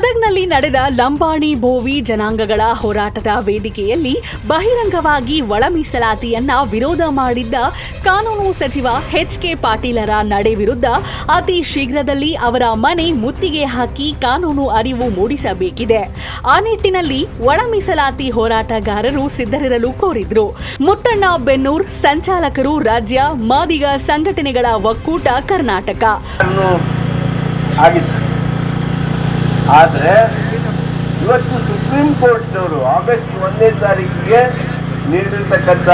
ಗದಗ್ನಲ್ಲಿ ನಡೆದ ಲಂಬಾಣಿ ಭೋವಿ ಜನಾಂಗಗಳ ಹೋರಾಟದ ವೇದಿಕೆಯಲ್ಲಿ ಬಹಿರಂಗವಾಗಿ ಒಳ ಮೀಸಲಾತಿಯನ್ನ ವಿರೋಧ ಮಾಡಿದ್ದ ಕಾನೂನು ಸಚಿವ ಎಚ್ ಕೆ ಪಾಟೀಲರ ನಡೆ ವಿರುದ್ಧ ಅತಿ ಶೀಘ್ರದಲ್ಲಿ ಅವರ ಮನೆ ಮುತ್ತಿಗೆ ಹಾಕಿ ಕಾನೂನು ಅರಿವು ಮೂಡಿಸಬೇಕಿದೆ. ಆ ನಿಟ್ಟಿನಲ್ಲಿ ಒಳ ಮೀಸಲಾತಿ ಹೋರಾಟಗಾರರು ಸಿದ್ಧರಿರಲು ಕೋರಿದ್ರು. ಮುತ್ತಣ್ಣ ಬೆನ್ನೂರ್ ಸಂಚಾಲಕರು ರಾಜ್ಯ ಮಾದಿಗ ಸಂಘಟನೆಗಳ ಒಕ್ಕೂಟ ಕರ್ನಾಟಕ. ಆದರೆ ಇವತ್ತು ಸುಪ್ರೀಂ ಕೋರ್ಟ್ನವರು ಆಗಸ್ಟ್ ಒಂದನೇ ತಾರೀಕಿಗೆ ನೀಡಿರ್ತಕ್ಕಂಥ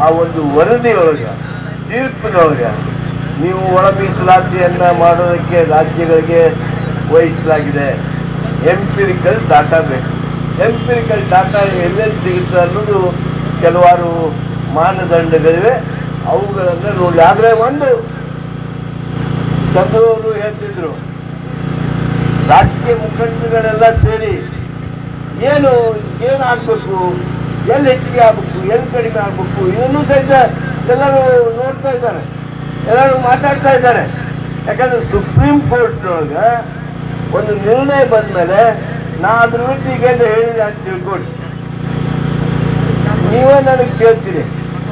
ಆ ಒಂದು ವರದಿಯೊಳಗೆ ತೀರ್ಪಿನೊಳಗೆ ನೀವು ಒಳ ಮೀಸಲಾತಿಯನ್ನು ಮಾಡೋದಕ್ಕೆ ರಾಜ್ಯಗಳಿಗೆ ವಹಿಸಲಾಗಿದೆ. ಎಂಪಿರಿಕಲ್ ಡಾಟಾ ಬೇಕು. ಎಂಪಿರಿಕಲ್ ಡಾಟಾ ಎಲ್ಲೆಲ್ಲಿ ಸಿಗುತ್ತೆ ಅನ್ನೋದು ಕೆಲವಾರು ಮಾನದಂಡಗಳಿವೆ. ಅವುಗಳನ್ನು ನೋಡಿ. ಆದರೆ ಒಂದು ಚಂದ್ರವರು ಹೇಳ್ತಿದ್ರು ರಾಜಕೀಯ ಮುಖಂಡರುಗಳೆಲ್ಲ ಸೇರಿ ಏನು ಏನು ಎಲ್ಲಿ ಹೆಚ್ಚಿಗೆ ಆಗ್ಬೇಕು, ಎಲ್ಲಿ ಕಡಿಮೆ ಆಗ್ಬೇಕು, ಇದನ್ನು ಸಹಿತ ಎಲ್ಲರೂ ನೋಡ್ತಾ ಇದ್ದಾರೆ, ಎಲ್ಲರೂ ಮಾತಾಡ್ತಾ ಇದ್ದಾರೆ. ಯಾಕಂದ್ರೆ ಸುಪ್ರೀಂ ಕೋರ್ಟ್ನೊಳಗೆ ಒಂದು ನಿರ್ಣಯ ಬಂದ್ಮೇಲೆ ನಾ ಅದ್ರ ವಿರುದ್ಧ ಈಗ ಹೇಳಿದೆ ಅಂತ ತಿಳ್ಕೊಳ್ಳಿ ನೀವೇ ನನಗೆ ಕೇಳ್ತೀರಿ.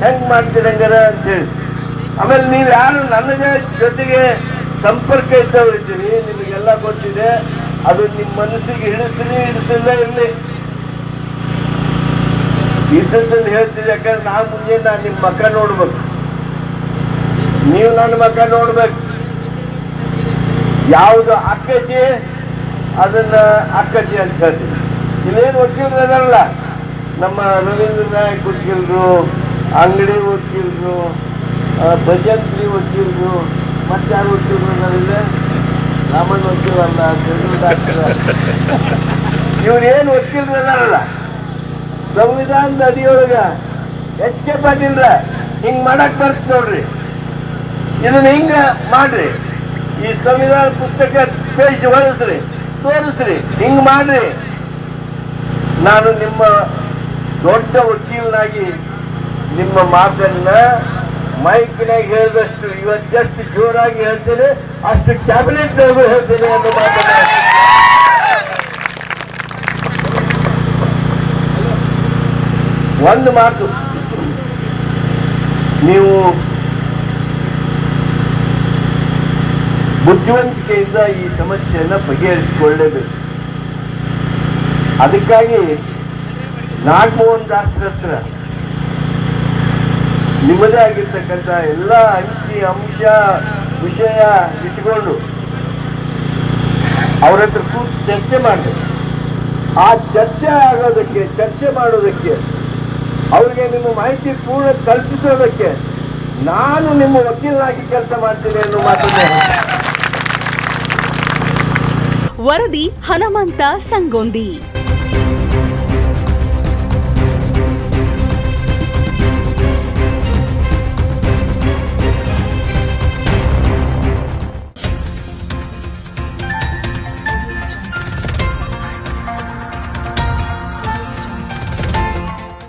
ಹೆಂಗ್ ಮಾಡ್ತೀರಿ ಅಂತ ಹೇಳಿ. ಆಮೇಲೆ ನೀವು ಯಾರು ನನಗೆ ಜೊತೆಗೆ ಸಂಪರ್ಕ ಇದ್ದವರಿದ್ದೀರಿ ನಿಮಗೆಲ್ಲ ಗೊತ್ತಿದೆ. ಅದು ನಿಮ್ಮ ಮನಸ್ಸಿಗೆ ಹಿಡಿಸ್ತೀನಿ ಹಿಡಿಸಿಲ್ಲ ಇರಲಿ. ಇದ್ದದ್ದನ್ನು ಹೇಳ್ತೀವಿ ಯಾಕಂದ್ರೆ ನಾ ಮುಂದೆ ನಾನು ನಿಮ್ಮ ಮಕ್ಕ ನೋಡ್ಬೇಕು. ನೀವು ನನ್ನ ಮಕ್ಕ ನೋಡ್ಬೇಕು. ಯಾವುದು ಅಕ್ಕಜಿ ಅದನ್ನ ಅಕ್ಕಜಿ ಅಂತ ಹೇಳ್ತೀನಿ ಇಲ್ಲೇನು ವಕೀಲರು ನಮ್ಮ ರವೀಂದ್ರ ನಾಯಕ್ ವಕೀಲರು, ಅಂಗಡಿ ವಕೀಲರು ಭಜಂತ್ರಿ ವಕೀಲರು ಮತ್ತೆ ಯಾರು ಅದಾರಿಲ್ಲ ರಾಮಣ್ಣ ವಕೀಲ ಅಲ್ಲ ಜಗನ್ ಡಾಕ್ಟರ್ ಇವ್ರು ಏನು ಸಂವಿಧಾನದ ಅಡಿಯೊಳಗ ಎಚ್ ಕೆ ಪಾಟೀಲ್ರ ಹಿಂಗ್ ಮಾಡಕ್ ಬರ್ತ ನೋಡ್ರಿ. ಇದನ್ನ ಹಿಂಗ ಮಾಡ್ರಿ. ಈ ಸಂವಿಧಾನ ಪುಸ್ತಕ ಪೇಜ್ ಹೊರಸ್ರಿ ತೋರಿಸ್ರಿ, ಹಿಂಗ್ ಮಾಡ್ರಿ. ನಾನು ನಿಮ್ಮ ದೊಡ್ಡ ವಕೀಲನಾಗಿ ನಿಮ್ಮ ಮಾತನ್ನ ಮೈಕ್ನಾಗ ಹೇಳಿದಷ್ಟು ಇವತ್ತೆಷ್ಟು ಜೋರಾಗಿ ಹೇಳ್ತೇನೆ, ಅಷ್ಟು ಕ್ಯಾಬಿನೆಟ್ ಹೇಳ್ತೇನೆ ಅನ್ನೋ ಮಾತನ್ನ. ಒಂದು ಮಾತು. ನೀವು ಬುದ್ಧಿವಂತಿಕೆಯಿಂದ ಈ ಸಮಸ್ಯೆಯನ್ನು ಬಗೆಹರಿಸಿಕೊಳ್ಳೇಬೇಕು. ಅದಕ್ಕಾಗಿ ನಾಗಮೋಹನ್ ದಾಸ್ರ ಹತ್ರ ನಿಮ್ಮದೇ ಆಗಿರ್ತಕ್ಕಂಥ ಎಲ್ಲ ಅಂಕಿ, ಅಂಶ, ವಿಷಯ ಇಟ್ಕೊಂಡು ಅವ್ರ ಹತ್ರ ಕೂತು ಚರ್ಚೆ ಮಾಡಬೇಕು ಆ ಚರ್ಚೆ ಆಗೋದಕ್ಕೆ, ಚರ್ಚೆ ಮಾಡೋದಕ್ಕೆ, ಅವ್ರಿಗೆ ನಿಮ್ಮ ಮಾಹಿತಿ ಪೂರ್ಣ ಕಲ್ಪಿಸೋದಕ್ಕೆ ನಾನು ನಿಮ್ಮ ವಕೀಲನಾಗಿ ಕೆಲಸ ಮಾಡ್ತೀನಿ ಅನ್ನೋ ಮಾತನ್ನೇ ವರದಿ ಹನುಮಂತ ಸಂಗೊಂದಿ.